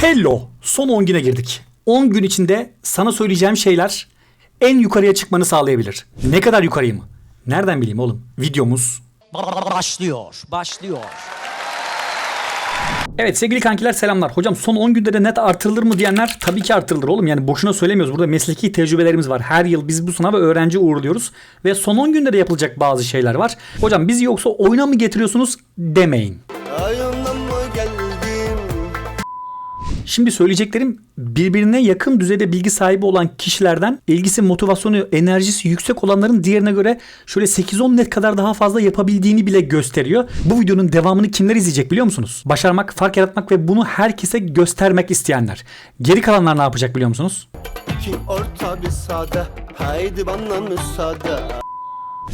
Hello. Son 10 güne girdik. 10 gün içinde sana söyleyeceğim şeyler en yukarıya çıkmanı sağlayabilir. Ne kadar yukarıyı mı? Nereden bileyim oğlum? Videomuz. Başlıyor, başlıyor. Evet sevgili kankiler selamlar. Hocam son 10 günde de net artırılır mı diyenler tabii ki artırılır oğlum. Yani boşuna söylemiyoruz. Burada mesleki tecrübelerimiz var. Her yıl biz bu sınava öğrenci uğurluyoruz. Ve son 10 günde de yapılacak bazı şeyler var. Hocam bizi yoksa oyuna mı getiriyorsunuz demeyin. Şimdi söyleyeceklerim birbirine yakın düzeyde bilgi sahibi olan kişilerden ilgisi, motivasyonu, enerjisi yüksek olanların diğerine göre şöyle 8-10 net kadar daha fazla yapabildiğini bile gösteriyor. Bu videonun devamını kimler izleyecek biliyor musunuz? Başarmak, fark yaratmak ve bunu herkese göstermek isteyenler. Geri kalanlar ne yapacak biliyor musunuz? İki orta bir sade Haydi bana müsaade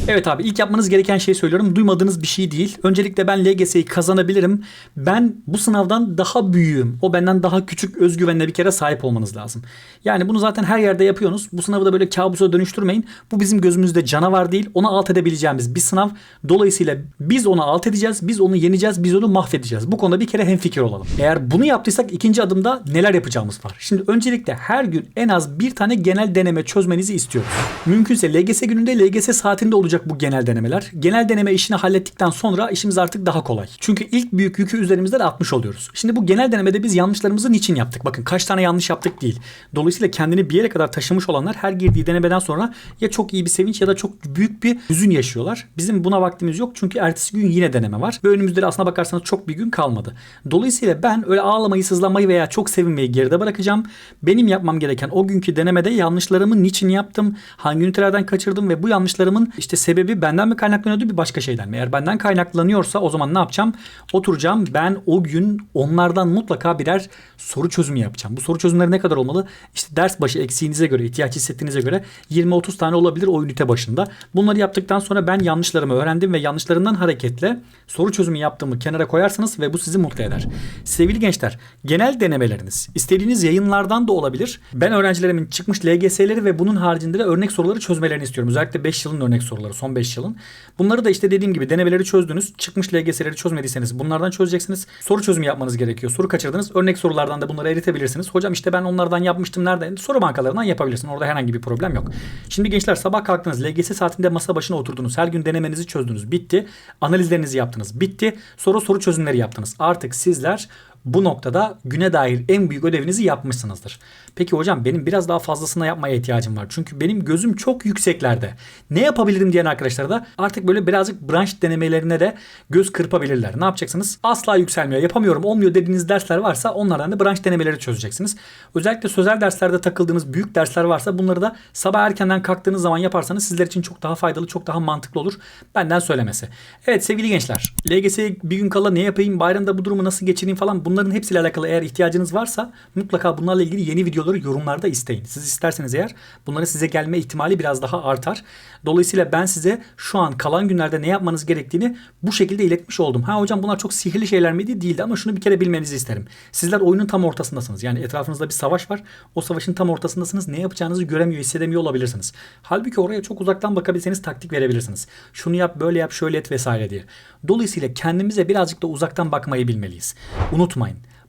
Evet abi ilk yapmanız gereken şeyi söylüyorum. Duymadığınız bir şey değil. Öncelikle ben LGS'yi kazanabilirim. Ben bu sınavdan daha büyüğüm. O benden daha küçük özgüvenle bir kere sahip olmanız lazım. Yani bunu zaten her yerde yapıyorsunuz. Bu sınavı da böyle kabusa dönüştürmeyin. Bu bizim gözümüzde canavar değil. Onu alt edebileceğimiz bir sınav. Dolayısıyla biz onu alt edeceğiz. Biz onu yeneceğiz. Biz onu mahvedeceğiz. Bu konuda bir kere hemfikir olalım. Eğer bunu yaptıysak ikinci adımda neler yapacağımız var. Şimdi öncelikle her gün en az bir tane genel deneme çözmenizi istiyoruz. Mümkünse LGS gününde LGS saatinde olacak bu genel denemeler. Genel deneme işini hallettikten sonra işimiz artık daha kolay. Çünkü ilk büyük yükü üzerimizden atmış oluyoruz. Şimdi bu genel denemede biz yanlışlarımızı niçin yaptık? Bakın kaç tane yanlış yaptık değil. Dolayısıyla kendini bir yere kadar taşımış olanlar her girdiği denemeden sonra ya çok iyi bir sevinç ya da çok büyük bir hüzün yaşıyorlar. Bizim buna vaktimiz yok çünkü ertesi gün yine deneme var. Ve önümüzde de aslına bakarsanız çok bir gün kalmadı. Dolayısıyla ben öyle ağlamayı, sızlanmayı veya çok sevinmeyi geride bırakacağım. Benim yapmam gereken o günkü denemede yanlışlarımı niçin yaptım, hangi ünitelerden kaçırdım ve bu yanlışlarımın işte sebebi benden mi kaynaklanıyordu bir başka şeyden mi? Eğer benden kaynaklanıyorsa o zaman ne yapacağım? Oturacağım ben o gün onlardan mutlaka birer soru çözümü yapacağım. Bu soru çözümleri ne kadar olmalı? İşte ders başı eksiğinize göre, ihtiyaç hissettiğinize göre 20-30 tane olabilir o ünite başında. Bunları yaptıktan sonra ben yanlışlarımı öğrendim ve yanlışlarımdan hareketle soru çözümü yaptığımı kenara koyarsanız ve bu sizi mutlu eder. Sevgili gençler, genel denemeleriniz istediğiniz yayınlardan da olabilir. Ben öğrencilerimin çıkmış LGS'leri ve bunun haricinde de örnek soruları çözmelerini istiyorum. Özellikle 5 yılın örnek soruları, son 5 yılın. Bunları da işte dediğim gibi denemeleri çözdünüz. Çıkmış LGS'leri çözmediyseniz bunlardan çözeceksiniz. Soru çözümü yapmanız gerekiyor. Soru kaçırdınız. Örnek sorulardan da bunları eritebilirsiniz. Hocam işte ben onlardan yapmıştım nereden? Soru bankalarından yapabilirsin. Orada herhangi bir problem yok. Şimdi gençler sabah kalktınız. LGS saatinde masa başına oturdunuz. Her gün denemenizi çözdünüz. Bitti. Analizlerinizi yaptınız. Bitti. Soru soru çözümleri yaptınız. Artık sizler bu noktada güne dair en büyük ödevinizi yapmışsınızdır. Peki hocam benim biraz daha fazlasına yapmaya ihtiyacım var. Çünkü benim gözüm çok yükseklerde. Ne yapabilirim diyen arkadaşlar da artık böyle birazcık branş denemelerine de göz kırpabilirler. Ne yapacaksınız? Asla yükselmiyor, yapamıyorum, olmuyor dediğiniz dersler varsa onlardan da branş denemeleri çözeceksiniz. Özellikle sözel derslerde takıldığınız büyük dersler varsa bunları da sabah erkenden kalktığınız zaman yaparsanız sizler için çok daha faydalı, çok daha mantıklı olur. Benden söylemesi. Evet sevgili gençler. LGS'ye bir gün kala ne yapayım, bayramda bu durumu nasıl geçireyim falan bunların hepsiyle alakalı eğer ihtiyacınız varsa mutlaka bunlarla ilgili yeni videoları yorumlarda isteyin. Siz isterseniz eğer bunların size gelme ihtimali biraz daha artar. Dolayısıyla ben size şu an kalan günlerde ne yapmanız gerektiğini bu şekilde iletmiş oldum. Ha hocam bunlar çok sihirli şeyler miydi? Değildi ama şunu bir kere bilmenizi isterim. Sizler oyunun tam ortasındasınız. Yani etrafınızda bir savaş var. O savaşın tam ortasındasınız. Ne yapacağınızı göremiyor, hissedemiyor olabilirsiniz. Halbuki oraya çok uzaktan bakabilseniz taktik verebilirsiniz. Şunu yap, böyle yap, şöyle et vesaire diye. Dolayısıyla kendimize birazcık da uzaktan bakmayı bilmeliyiz. Unutmayın.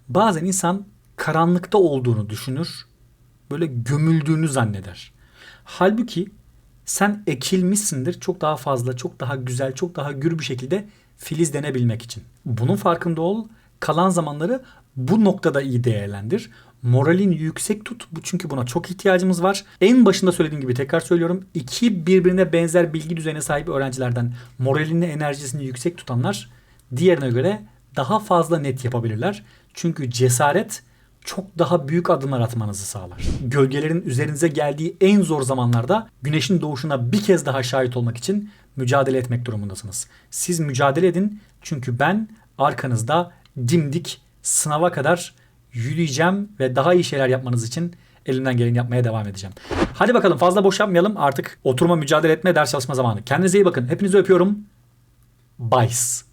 Bazen insan karanlıkta olduğunu düşünür, böyle gömüldüğünü zanneder. Halbuki sen ekilmişsindir çok daha fazla, çok daha güzel, çok daha gür bir şekilde filizlenebilmek için. Bunun farkında ol. Kalan zamanları bu noktada iyi değerlendir. Moralini yüksek tut. Bu çünkü buna çok ihtiyacımız var. En başında söylediğim gibi tekrar söylüyorum. İki birbirine benzer bilgi düzeyine sahip öğrencilerden moralini, enerjisini yüksek tutanlar diğerine göre daha fazla net yapabilirler. Çünkü cesaret çok daha büyük adımlar atmanızı sağlar. Gölgelerin üzerinize geldiği en zor zamanlarda güneşin doğuşuna bir kez daha şahit olmak için mücadele etmek durumundasınız. Siz mücadele edin çünkü ben arkanızda dimdik sınava kadar yürüyeceğim ve daha iyi şeyler yapmanız için elimden geleni yapmaya devam edeceğim. Hadi bakalım fazla boş yapmayalım artık oturma mücadele etme ders çalışma zamanı. Kendinize iyi bakın. Hepinizi öpüyorum. Bye.